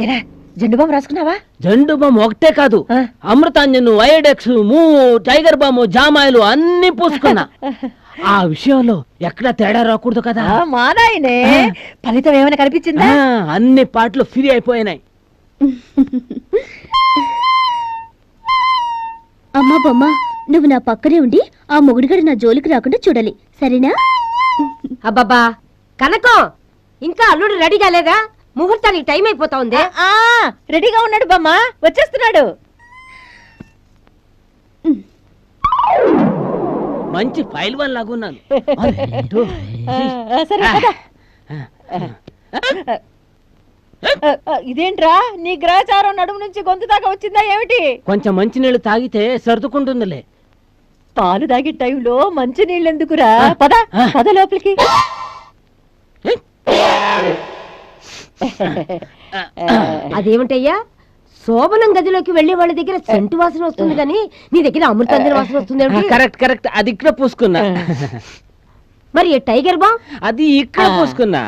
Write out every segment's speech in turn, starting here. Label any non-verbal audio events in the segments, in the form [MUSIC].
ఎలా జెండు బాంబు రాసుకున్నావా? జండు బామ్ ఒకటే కాదు. అమృతాంజను వైడెక్స్ మూ టైగర్ బాము జామాయిలు అన్ని పూసుకున్నా. ఆ విషయంలో ఎక్కడ తేడా రాకూడదు కదా. ఆ, మా నాయనే ఫలితం ఏమైనా కనిపించిందా? ఆ, అన్ని పాటలు ఫ్రీ అయిపోయినాయి. అమ్మా బొమ్మ నువ్వు నా పక్కనే ఉండి ఆ మొగుడిగడు నా జోలికి రాకుండా చూడాలి. సరేనా? అబ్బబ్బా కనకం ఇంకా అల్లుడు రెడీ కాలేదా ముహూర్తానికి టైం అయిపోతా ఉంది? ఆ, రెడీగా ఉన్నాడు బామ్మ. వచ్చేస్తున్నాడు. మంచి ఫైల్ వన్ లాగున్నాను [LAUGHS] సరే కదా ఇదేంట్రా? నీ గ్రహచారం నడుము నుంచి గొంతు దాకా వచ్చిందా ఏమిటి? కొంచెం మంచినీళ్ళు తాగితే సర్దుకుంటుందిలే. పాలు తాగే టైంలో మంచి నీళ్ళు ఎందుకురా పద. పద లోపలికి. [LAUGHS] అదేమిటయ్యా? శోభనం గదిలోకి వెళ్ళే వాళ్ళ దగ్గర సెంటు వాసన వస్తుంది కానీ నీ దగ్గర అమృతాంజన వాసన వస్తుంది? [LAUGHS] Correct correct. అది ఇక్కడ పూసుకున్నా. [LAUGHS] మరి టైగర్ బామ్? అది ఇక్కడ పూసుకున్నా.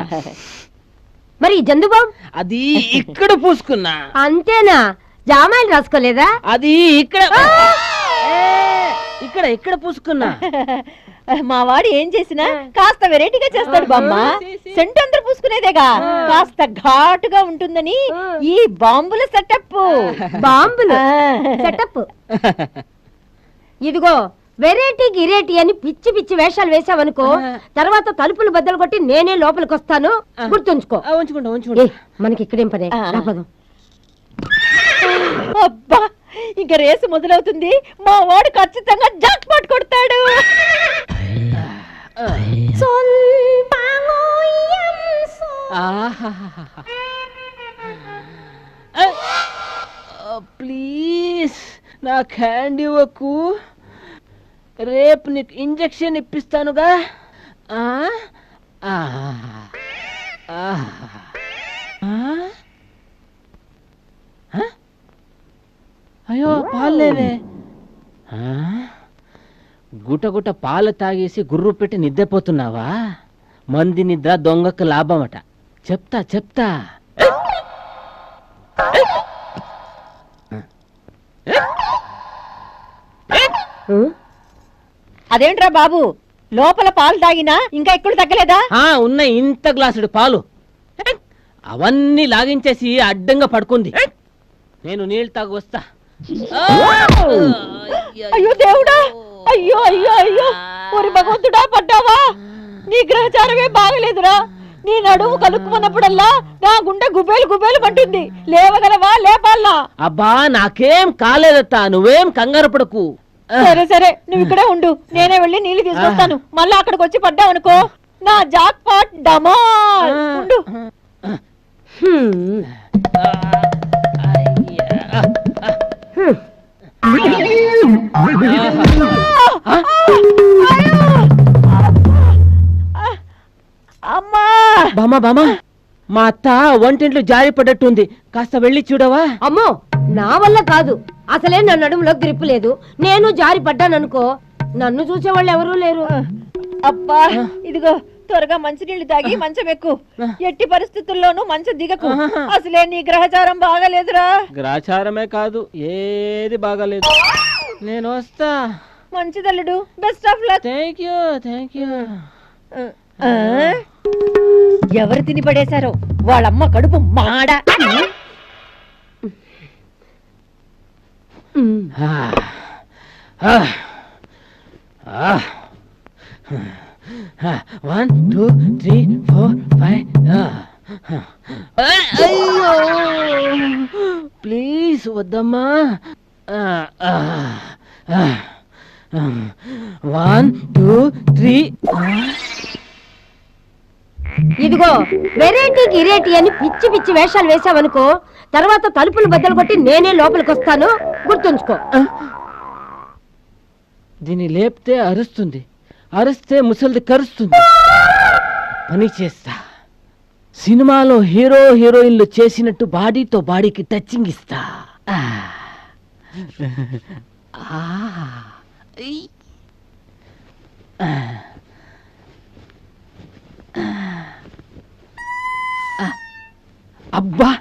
మరి జందు బామ్? అది ఇక్కడ పూసుకున్నా. అంతేనా? జామాయిలు రాసుకోలేదా? అది ఇక్కడ. ఇక్కడ ఇక్కడ పూసుకున్నా. మా వాడు ఏం చేసినా కాస్త వెరైటీగా చేస్తాడు బామ్మ. సెంట్ అందరు పూసుకునేదేగా. కాస్త ఘాటుగా ఉంటుందని ఈ బాంబుల సెటప్. బాంబులు? సెటప్? ఇదిగో వెరైటీ గిరేటీ అని పిచ్చి పిచ్చి వేషాలు వేసావనుకో తర్వాత తలుపులు బద్దలు కొట్టి నేనే లోపలికి వస్తాను గుర్తుంచుకో. ఉంచుకుంటా ఉంచుకుంటా. మనకి ఇక్కడేం పనే. అబ్బా! ఇంకా రేసు మొదలవుతుంది. మా వాడు ఖచ్చితంగా జాక్ పాట్ కొడతాడు. ప్లీజ్ నాకు హ్యాండ్ ఇవ్వకు రేపు నీకు ఇంజెక్షన్ ఇప్పిస్తానుగా. ఆ? ఆ. ఆ. ఆ? ఆ? అయ్యో పాలు లేవే ఆ? గుట గుట పాలు తాగేసి గుర్రు పెట్టి నిద్రపోతున్నావా? మంది నిద్ర దొంగకు లాభమట. చెప్తా చెప్తా? అదేంట్రా బాబు? లోపల పాలు తాగినా ఇంకా ఎక్కడ తగ్గలేదా? ఆ ఉన్న ఇంత గ్లాసుడు పాలు. అవన్నీ లాగించేసి అడ్డంగా పడుకుంది. నేను నీళ్ళు తాగు వస్తా! అయ్యో దేవుడా! అయ్యో అయ్యో అయ్యో! ఒరి భగవంతుడా పడ్డావా? నీ గ్రహచారమే బాగలేదురా. నీ నడుము కలుక్కున్నప్పుడల్లా నా గుండె గుబేలు గుబేలు పట్టుంది. లేవగలవా? లేపాలనా అబ్బా నాకేం కాలేదత్తా. నువ్వేం కంగారు పడకు. సరే సరే నువ్వు ఇక్కడే ఉండు. నేనే వెళ్ళి నీళ్ళు తీసుకొస్తాను. మళ్ళీ అక్కడికి వచ్చి పడ్డావనుకో నా జాక్ పాట్ డమాల్ ఉండు. అమ్మా! బామా బామా మా అత్త వంటింట్లో జారి పడ్డట్టుంది. కాస్త వెళ్ళి చూడవా? అమ్మో నా వల్ల కాదు. అసలే నా నడుములో గ్రిప్ లేదు. నేను జారి పడ్డాననుకో నన్ను చూసేవాళ్ళు ఎవరూ లేరు. అబ్బా ఇదిగో త్వరగా మంచినీళ్ళు తాగి మంచం ఎక్కు. ఎట్టి పరిస్థితుల్లోనూ మంచం దిగకు. అసలే నీ గ్రహచారం బాగాలేదురా. గ్రాచారమే కాదు ఏది బాగాలేదు. నేను వస్తా. మంచిదల్లుడు best of luck thank you thank you ఎవరు తిని పడేశారో? వాళ్ళమ్మ కడుపు మాడ. ఉమ్. One two three four five అయ్యో! ప్లీజ్ వద్దమ్మా. వన్ టూ త్రీ ఇదిగో వెరైటీ గిరేటీ అని పిచ్చి పిచ్చి వేషాలు వేసావనుకో తర్వాత తలుపులు బద్దలు కొట్టి నేనే లోపలికి వస్తాను గుర్తుంచుకో దీన్ని లేపితే అరుస్తుంది. అరిస్తే ముసలిది కరుస్తుంది. పని చేస్తా. సినిమాలో హీరో హీరోయిన్లు చేసినట్టు బాడీతో బాడీకి టచింగ్ ఇస్తా. ఆ. ఆ. అబ్బా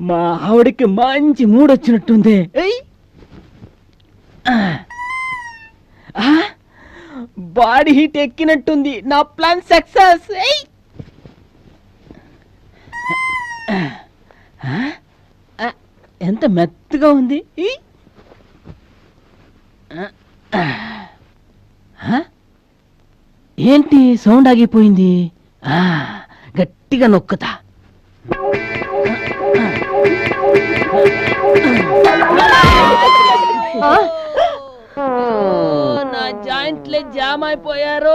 మా ఆవిడకి మంచి మూడ్ వచ్చినట్టుంది ఆ. ఆ, బాడీ హీట్ ఎక్కినట్టుంది. నా ప్లాన్ సక్సెస్. ఎంత మెత్తగా ఉంది. ఈ. ఏంటి సౌండ్ ఆగిపోయింది? ఆ, గట్టిగా నొక్కుతా. ఆ? జాయింట్లే జామ్ అయిపోయారు.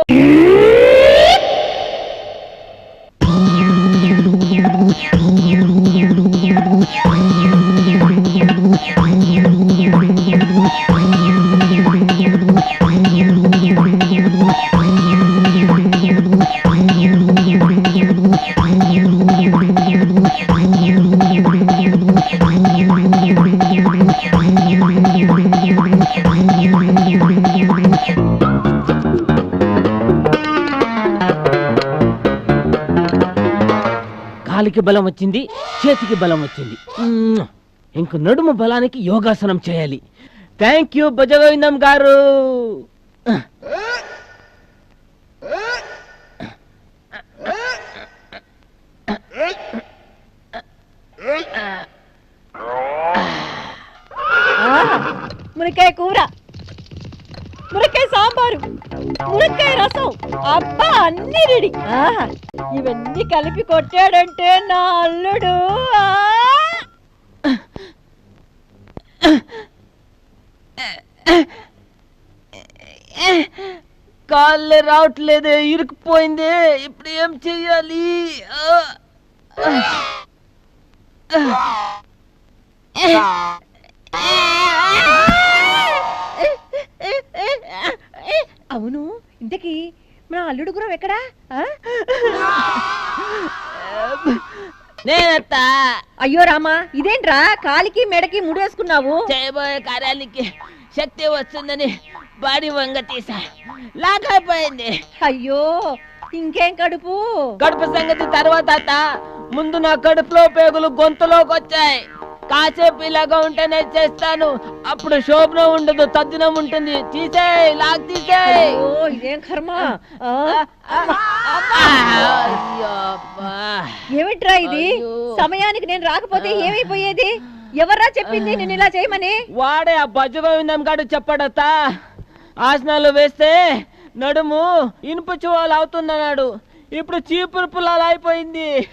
కాలికి బలం వచ్చింది చేతికి బలం వచ్చింది. ఇంక నడుము బలానికి యోగాసనం చేయాలి. థ్యాంక్ యూ భజగోవిందం గారు. మునక్కాయ కూర. మునక్కాయ సాంబారు. మునక్కాయ రసం. అబ్బా అన్ని రెడీ. ఇవన్నీ కలిపి కొట్టాడంటే నా అల్లుడు. ఆ! కాళ్ళే ఇరుక్కుపోయింది. ఇప్పుడు ఏం చెయ్యాలి? అవును ఇంతకీ మన అల్లుడు గురం ఎక్కడా? నేనత్త. అయ్యో రామా ఇదేంట్రా? కాలికి మెడకి ముడేసుకున్నావు చేయబోయే కార్యానికి శక్తి వస్తుందని బాడీ వంగ తీసా. లాగైపోయింది అయ్యో ఇంకేం కడుపు? కడుపు సంగతి తర్వాత ముందు నా కడుపులో పేగులు గొంతులోకి వచ్చాయి కాసేపు ఇలాగా ఉంటేనే చేస్తాను. అప్పుడు శోభనం ఉండదు తద్దినం ఉంటుంది. తీసేయ్ లాగ్ తీసేయ్. అయ్యో ఇదేం కర్మ? ఆ? అయ్యో అబ్బా. ఏమిట్రా ఇది? అయ్యో. సమయానికి నేను రాకపోతే ఏమైపోయేది? ఎవర్రా చెప్పింది? నేను ఇలా చేయమని? వాడే ఆ బజ్జగోవిందం గాడు చెప్పడతా. ఆసనాలు వేస్తే నడుము ఇనుప చువాలు అవుతుందన్నాడు ఇప్పుడు చీపురు పుల్లాలు అయిపోయింది.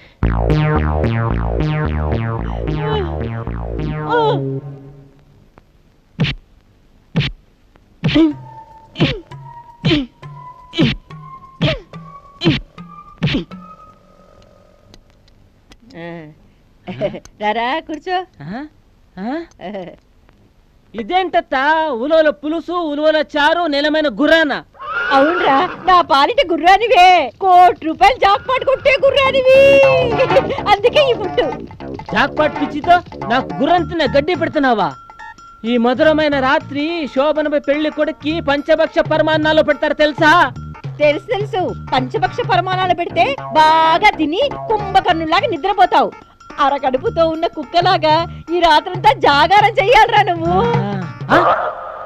రారా కూర్చో? ఇదేంటత్త? ఉలవల పులుసు ఉలవల చారు నిలమైన గుర్రాన? అవునరా నా పాలిట గుర్రానివే. కోటి రూపాయలు జాక్పాట్ కొట్టే గుర్రానివి. అందుకే ఈ ఫుడ్ జాక్పాట్ పిచ్చితో నాకు గుర్రంతిన గడ్డి పెడుతున్నావా? ఈ మధురమైన రాత్రి శోభనపై పెళ్ళి కొడుక్కి పంచభక్ష పరమాన్నాలు పెడతారు తెలుసా? తెలుసు తెలుసు. పంచపక్ష పరిమాణాలు పెడితే బాగా తిని కుంభకర్ణులాగా నిద్రపోతావు. అరకడుపుతో ఉన్న కుక్కలాగా ఈ రాత్రంతా జాగారం చెయ్యాలరా నువ్వు?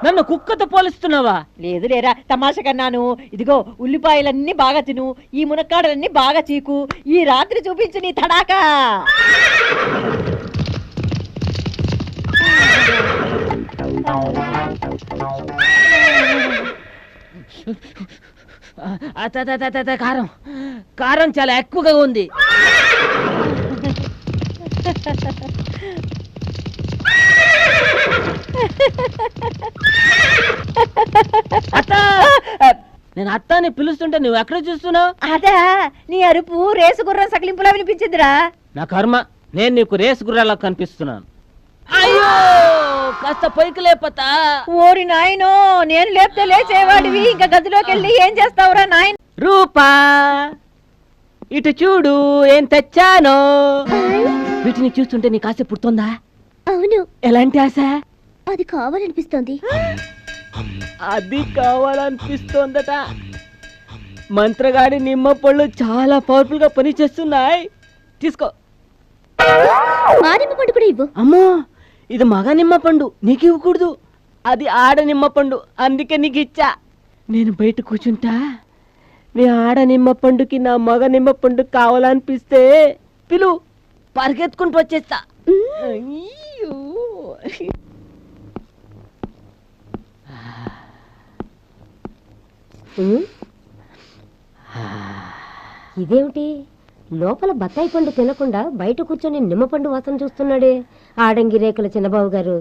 నన్ను కుక్కతో పోలిస్తున్నావా? లేదు లేరా తమాషా కన్నాను. ఇదిగో ఉల్లిపాయలన్నీ బాగా తిను. ఈ మునక్కాడలన్నీ బాగా చీకు. ఈ రాత్రి చూపించు నీ తడాకా. అత, అత, అత, కారం. కారం చాలా ఎక్కువగా ఉంది. [LAUGHS] అత్త! నేను అత్తాని పిలుస్తుంటే నువ్వు ఎక్కడ చూస్తున్నావు? అదా నీ అరుపు రేసు గుర్రం సకిలింపులా వినిపించిందిరా. నా కర్మ నేను నీకు రేస్ గుర్రాలా కనిపిస్తున్నాను. అయ్యో! కాస్త పైకి లేపతా. ఓరి నాయనో నేను లేపితే లేచేవాడివి. ఇంకా గదిలోకి వెళ్ళి ఏం చేస్తావురా నాయన? రూపా ఇటు చూడు ఏం తెచ్చానో. వీటిని చూస్తుంటే నీకు ఆశ పుడుతుందా? అవును. ఎలాంటి ఆశ? అది కావాలనిపిస్తోంది. అది కావాలనిపిస్తోందట. మంత్రగాడి నిమ్మ పళ్ళు చాలా పవర్ఫుల్గా పనిచేస్తున్నాయి. తీసుకో. ఆ నిమ్మ పండు కూడా ఇవ్వు. అమ్మో ఇది మగ నిమ్మ పండు. నీకు ఇవ్వకూడదు. అది ఆడ నిమ్మ పండు. అందుకే నీకు ఇచ్చా. నేను బయట కూర్చుంటా. నీ ఆడ నిమ్మ పండుకి నా మగ నిమ్మ పండు కావాలనిపిస్తే పిలు పరిగెత్తుకుంటూ వచ్చేస్తా అయ్యో. ఉమ్. ఇదేమిటి? లోపల బత్తాయి పండు తినకుండా బయట కూర్చొని నిమ్మపండు వాసన చూస్తున్నాడే ఆడంగి రేకుల చిన్నబాబు గారు